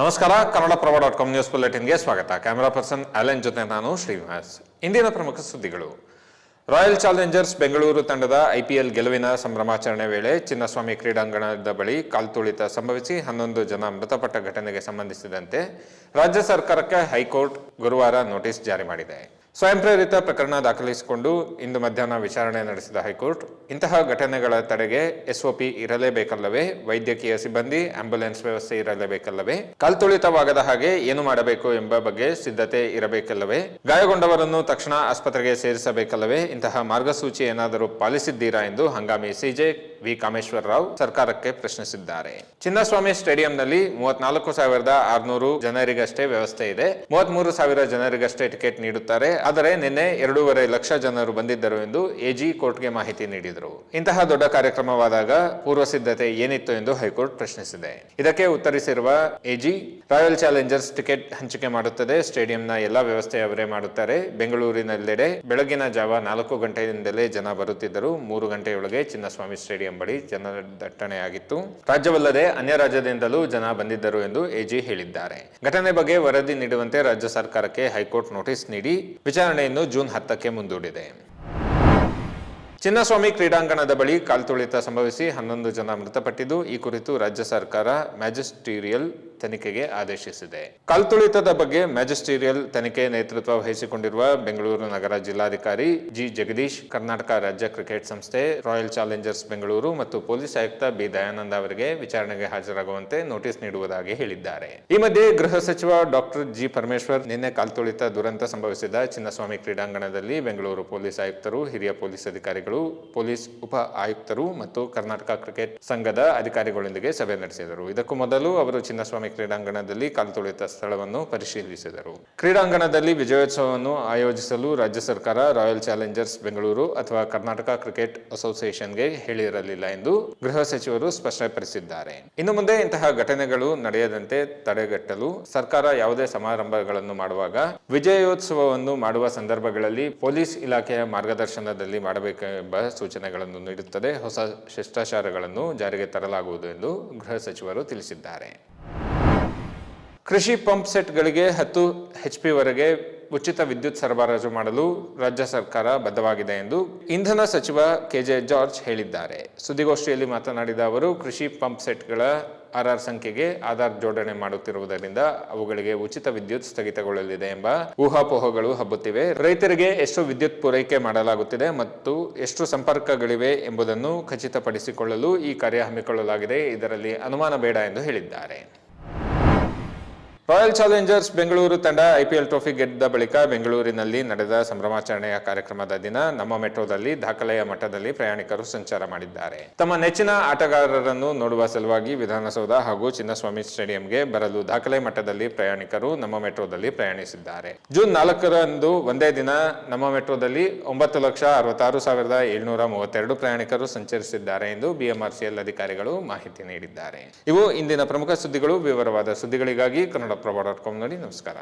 ನಮಸ್ಕಾರ, Kannada Prabha dot com news ಬುಲೆಟಿನ್ಗೆ ಸ್ವಾಗತ. Camera person Allen ಜೊತೆ ನಾನು ಶ್ರೀನಿವಾಸ್. ಇಂದಿನ ಪ್ರಮುಖ ಸುದ್ದಿಗಳು. ರಾಯಲ್ ಚಾಲೆಂಜರ್ಸ್ ಬೆಂಗಳೂರು ತಂಡದ ಐಪಿಎಲ್ ಗೆಲುವಿನ ಸಂಭ್ರಮಾಚರಣೆ ವೇಳೆ ಚಿನ್ನಸ್ವಾಮಿ ಕ್ರೀಡಾಂಗಣದ ಬಳಿ ಕಾಲ್ತುಳಿತ ಸಂಭವಿಸಿ ಹನ್ನೊಂದು ಜನ ಮೃತಪಟ್ಟ ಘಟನೆಗೆ ಸಂಬಂಧಿಸಿದಂತೆ ರಾಜ್ಯ ಸರ್ಕಾರಕ್ಕೆ ಹೈಕೋರ್ಟ್ ಗುರುವಾರ ನೋಟಿಸ್ ಜಾರಿ ಮಾಡಿದೆ. ಸ್ವಯಂ ಪ್ರೇರಿತ ಪ್ರಕರಣ ದಾಖಲಿಸಿಕೊಂಡು ಇಂದು ಮಧ್ಯಾಹ್ನ ವಿಚಾರಣೆ ನಡೆಸಿದ ಹೈಕೋರ್ಟ್, ಇಂತಹ ಘಟನೆಗಳ ತಡೆಗೆ ಎಸ್ಒಪಿ ಇರಲೇಬೇಕಲ್ಲವೇ? ವೈದ್ಯಕೀಯ ಸಿಬ್ಬಂದಿ ಆಂಬ್ಯುಲೆನ್ಸ್ ವ್ಯವಸ್ಥೆ ಇರಲೇಬೇಕಲ್ಲವೇ? ಕಲ್ತುಳಿತವಾಗದ ಹಾಗೆ ಏನು ಮಾಡಬೇಕು ಎಂಬ ಬಗ್ಗೆ ಸಿದ್ಧತೆ ಇರಬೇಕಲ್ಲವೇ? ಗಾಯಗೊಂಡವರನ್ನು ತಕ್ಷಣ ಆಸ್ಪತ್ರೆಗೆ ಸೇರಿಸಬೇಕಲ್ಲವೇ? ಇಂತಹ ಮಾರ್ಗಸೂಚಿ ಏನಾದರೂ ಪಾಲಿಸಿದ್ದೀರಾ ಎಂದು ಹಂಗಾಮಿ ಸಿಜೆ ವಿ ಕಾಮೇಶ್ವರ ರಾವ್ ಸರ್ಕಾರಕ್ಕೆ ಪ್ರಶ್ನಿಸಿದ್ದಾರೆ. ಚಿನ್ನಸ್ವಾಮಿ ಸ್ಟೇಡಿಯಂನಲ್ಲಿ ಮೂವತ್ನಾಲ್ಕು ಸಾವಿರದ ಆರುನೂರು ಜನರಿಗಷ್ಟೇ ವ್ಯವಸ್ಥೆ ಇದೆ. ಮೂವತ್ಮೂರು ಸಾವಿರ ಜನರಿಗಷ್ಟೇ ಟಿಕೆಟ್ ನೀಡುತ್ತಾರೆ. ಆದರೆ ನಿನ್ನೆ ಎರಡೂವರೆ ಲಕ್ಷ ಜನರು ಬಂದಿದ್ದರು ಎಂದು ಎಜಿ ಕೋರ್ಟ್ಗೆ ಮಾಹಿತಿ ನೀಡಿದರು. ಇಂತಹ ದೊಡ್ಡ ಕಾರ್ಯಕ್ರಮವಾದಾಗ ಪೂರ್ವ ಸಿದ್ಧತೆ ಏನಿತ್ತು ಎಂದು ಹೈಕೋರ್ಟ್ ಪ್ರಶ್ನಿಸಿದೆ. ಇದಕ್ಕೆ ಉತ್ತರಿಸಿರುವ ಎಜಿ ರಾಯಲ್ ಚಾಲೆಂಜರ್ಸ್ ಟಿಕೆಟ್ ಹಂಚಿಕೆ ಮಾಡುತ್ತದೆ. ಸ್ಟೇಡಿಯಂನ ಎಲ್ಲಾ ವ್ಯವಸ್ಥೆ ಅವರೇ ಮಾಡುತ್ತಾರೆ. ಬೆಂಗಳೂರಿನಲ್ಲೆಡೆ ಬೆಳಗಿನ ಜಾವ ನಾಲ್ಕು ಗಂಟೆಯಿಂದಲೇ ಜನ ಬರುತ್ತಿದ್ದರು. ಮೂರು ಗಂಟೆಯೊಳಗೆ ಚಿನ್ನಸ್ವಾಮಿ ಸ್ಟೇಡಿಯಂ ಬಳಿ ಜನರ ದಟ್ಟಣೆಯಾಗಿತ್ತು ರಾಜ್ಯವಲ್ಲದೆ ಅನ್ಯ ರಾಜ್ಯದಿಂದಲೂ ಜನ ಬಂದಿದ್ದರು ಎಂದು ಎಜಿ ಹೇಳಿದ್ದಾರೆ. ಘಟನೆ ಬಗ್ಗೆ ವರದಿ ನೀಡುವಂತೆ ರಾಜ್ಯ ಸರ್ಕಾರಕ್ಕೆ ಹೈಕೋರ್ಟ್ ನೋಟಿಸ್ ನೀಡಿ ವಿಚಾರಣೆಯನ್ನು ಜೂನ್ ಹತ್ತಕ್ಕೆ ಮುಂದೂಡಿದೆ. ಚಿನ್ನಸ್ವಾಮಿ ಕ್ರೀಡಾಂಗಣದ ಬಳಿ ಕಾಲ್ತುಳಿತ ಸಂಭವಿಸಿ ಹನ್ನೊಂದು ಜನ ಮೃತಪಟ್ಟಿದ್ದು, ಈ ಕುರಿತು ರಾಜ್ಯ ಸರ್ಕಾರ ಮ್ಯಾಜಿಸ್ಟೀರಿಯಲ್ ತನಿಖೆಗೆ ಆದೇಶಿಸಿದೆ. ಕಲ್ತುಳಿತದ ಬಗ್ಗೆ ಮ್ಯಾಜಿಸ್ಟೀರಿಯಲ್ ತನಿಖೆ ನೇತೃತ್ವ ವಹಿಸಿಕೊಂಡಿರುವ ಬೆಂಗಳೂರು ನಗರ ಜಿಲ್ಲಾಧಿಕಾರಿ ಜಿ. ಜಗದೀಶ್, ಕರ್ನಾಟಕ ರಾಜ್ಯ ಕ್ರಿಕೆಟ್ ಸಂಸ್ಥೆ, ರಾಯಲ್ ಚಾಲೆಂಜರ್ಸ್ ಬೆಂಗಳೂರು ಮತ್ತು ಪೊಲೀಸ್ ಆಯುಕ್ತ ಬಿ. ದಯಾನಂದ ಅವರಿಗೆ ವಿಚಾರಣೆಗೆ ಹಾಜರಾಗುವಂತೆ ನೋಟಿಸ್ ನೀಡುವುದಾಗಿ ಹೇಳಿದ್ದಾರೆ. ಈ ಮಧ್ಯೆ ಗೃಹ ಸಚಿವ ಡಾಕ್ಟರ್ ಜಿ. ಪರಮೇಶ್ವರ್ ನಿನ್ನೆ ಕಾಲ್ತುಳಿತ ದುರಂತ ಸಂಭವಿಸಿದ ಚಿನ್ನಸ್ವಾಮಿ ಕ್ರೀಡಾಂಗಣದಲ್ಲಿ ಬೆಂಗಳೂರು ಪೊಲೀಸ್ ಆಯುಕ್ತರು, ಹಿರಿಯ ಪೊಲೀಸ್ ಅಧಿಕಾರಿಗಳು, ಪೊಲೀಸ್ ಉಪ ಆಯುಕ್ತರು ಮತ್ತು ಕರ್ನಾಟಕ ಕ್ರಿಕೆಟ್ ಸಂಘದ ಅಧಿಕಾರಿಗಳೊಂದಿಗೆ ಸಭೆ ನಡೆಸಿದರು. ಇದಕ್ಕೂ ಮೊದಲು ಅವರು ಚಿನ್ನಸ್ವಾಮಿ ಕ್ರೀಡಾಂಗಣದಲ್ಲಿ ಕಾಲ್ತುಳಿತ ಸ್ಥಳವನ್ನು ಪರಿಶೀಲಿಸಿದರು. ಕ್ರೀಡಾಂಗಣದಲ್ಲಿ ವಿಜಯೋತ್ಸವವನ್ನು ಆಯೋಜಿಸಲು ರಾಜ್ಯ ಸರ್ಕಾರ ರಾಯಲ್ ಚಾಲೆಂಜರ್ಸ್ ಬೆಂಗಳೂರು ಅಥವಾ ಕರ್ನಾಟಕ ಕ್ರಿಕೆಟ್ ಅಸೋಸಿಯೇಷನ್ಗೆ ಹೇಳಿರಲಿಲ್ಲ ಎಂದು ಗೃಹ ಸಚಿವರು ಸ್ಪಷ್ಟಪಡಿಸಿದ್ದಾರೆ. ಇನ್ನು ಮುಂದೆ ಇಂತಹ ಘಟನೆಗಳು ನಡೆಯದಂತೆ ತಡೆಗಟ್ಟಲು ಸರ್ಕಾರ ಯಾವುದೇ ಸಮಾರಂಭಗಳನ್ನು ಮಾಡುವಾಗ ವಿಜಯೋತ್ಸವವನ್ನು ಮಾಡುವ ಸಂದರ್ಭಗಳಲ್ಲಿ ಪೊಲೀಸ್ ಇಲಾಖೆಯ ಮಾರ್ಗದರ್ಶನದಲ್ಲಿ ಮಾಡಬೇಕೆಂಬ ಸೂಚನೆಗಳನ್ನು ನೀಡುತ್ತದೆ. ಹೊಸ ಶಿಷ್ಟಾಚಾರಗಳನ್ನು ಜಾರಿಗೆ ತರಲಾಗುವುದು ಎಂದು ಗೃಹ ಸಚಿವರು ತಿಳಿಸಿದ್ದಾರೆ. ಕೃಷಿ ಪಂಪ್ ಸೆಟ್ಗಳಿಗೆ ಹತ್ತು ಎಚ್ ಪಿವರೆಗೆ ಉಚಿತ ವಿದ್ಯುತ್ ಸರಬರಾಜು ಮಾಡಲು ರಾಜ್ಯ ಸರ್ಕಾರ ಬದ್ಧವಾಗಿದೆ ಎಂದು ಇಂಧನ ಸಚಿವ ಕೆಜೆ ಜಾರ್ಜ್ ಹೇಳಿದ್ದಾರೆ. ಸುದ್ದಿಗೋಷ್ಠಿಯಲ್ಲಿ ಮಾತನಾಡಿದ ಅವರು, ಕೃಷಿ ಪಂಪ್ ಸೆಟ್ಗಳ ಆರ್ಆರ್ ಸಂಖ್ಯೆಗೆ ಆಧಾರ್ ಜೋಡಣೆ ಮಾಡುತ್ತಿರುವುದರಿಂದ ಅವುಗಳಿಗೆ ಉಚಿತ ವಿದ್ಯುತ್ ಸ್ಥಗಿತಗೊಳ್ಳಲಿದೆ ಎಂಬ ಊಹಾಪೋಹಗಳು ಹಬ್ಬುತ್ತಿವೆ. ರೈತರಿಗೆ ಎಷ್ಟು ವಿದ್ಯುತ್ ಪೂರೈಕೆ ಮಾಡಲಾಗುತ್ತಿದೆ ಮತ್ತು ಎಷ್ಟು ಸಂಪರ್ಕಗಳಿವೆ ಎಂಬುದನ್ನು ಖಚಿತಪಡಿಸಿಕೊಳ್ಳಲು ಈ ಕಾರ್ಯ ಹಮ್ಮಿಕೊಳ್ಳಲಾಗಿದೆ. ಇದರಲ್ಲಿ ಅನುಮಾನ ಬೇಡ ಎಂದು ಹೇಳಿದ್ದಾರೆ. ರಾಯಲ್ ಚಾಲೆಂಜರ್ಸ್ ಬೆಂಗಳೂರು ತಂಡ ಐಪಿಎಲ್ ಟ್ರೋಫಿ ಗೆದ್ದ ಬಳಿಕ ಬೆಂಗಳೂರಿನಲ್ಲಿ ನಡೆದ ಸಂಭ್ರಮಾಚರಣೆಯ ಕಾರ್ಯಕ್ರಮದ ದಿನ ನಮ್ಮ ಮೆಟ್ರೋದಲ್ಲಿ ದಾಖಲೆಯ ಮಟ್ಟದಲ್ಲಿ ಪ್ರಯಾಣಿಕರು ಸಂಚಾರ ಮಾಡಿದ್ದಾರೆ. ತಮ್ಮ ನೆಚ್ಚಿನ ಆಟಗಾರರನ್ನು ನೋಡುವ ಸಲುವಾಗಿ ವಿಧಾನಸೌಧ ಹಾಗೂ ಚಿನ್ನಸ್ವಾಮಿ ಸ್ಟೇಡಿಯಂಗೆ ಬರಲು ದಾಖಲೆ ಮಟ್ಟದಲ್ಲಿ ಪ್ರಯಾಣಿಕರು ನಮ್ಮ ಮೆಟ್ರೋದಲ್ಲಿ ಪ್ರಯಾಣಿಸಿದ್ದಾರೆ. ಜೂನ್ ನಾಲ್ಕರಂದು ಒಂದೇ ದಿನ ನಮ್ಮ ಮೆಟ್ರೋದಲ್ಲಿ ಒಂಬತ್ತು ಲಕ್ಷ ಅರವತ್ತಾರು ಸಾವಿರದ ಏಳ್ನೂರ ಮೂವತ್ತೆರಡು ಪ್ರಯಾಣಿಕರು ಸಂಚರಿಸಿದ್ದಾರೆ ಎಂದು ಬಿಎಂಆರ್ಸಿಎಲ್ ಅಧಿಕಾರಿಗಳು ಮಾಹಿತಿ ನೀಡಿದ್ದಾರೆ. ಇವು ಇಂದಿನ ಪ್ರಮುಖ ಸುದ್ದಿಗಳು. ವಿವರವಾದ ಸುದ್ದಿಗಳಿಗಾಗಿ ಕನ್ನಡ ಪ್ರಭಾ ಡಾಟ್ ಕಾಮ್ನಲ್ಲಿ ನಮಸ್ಕಾರ.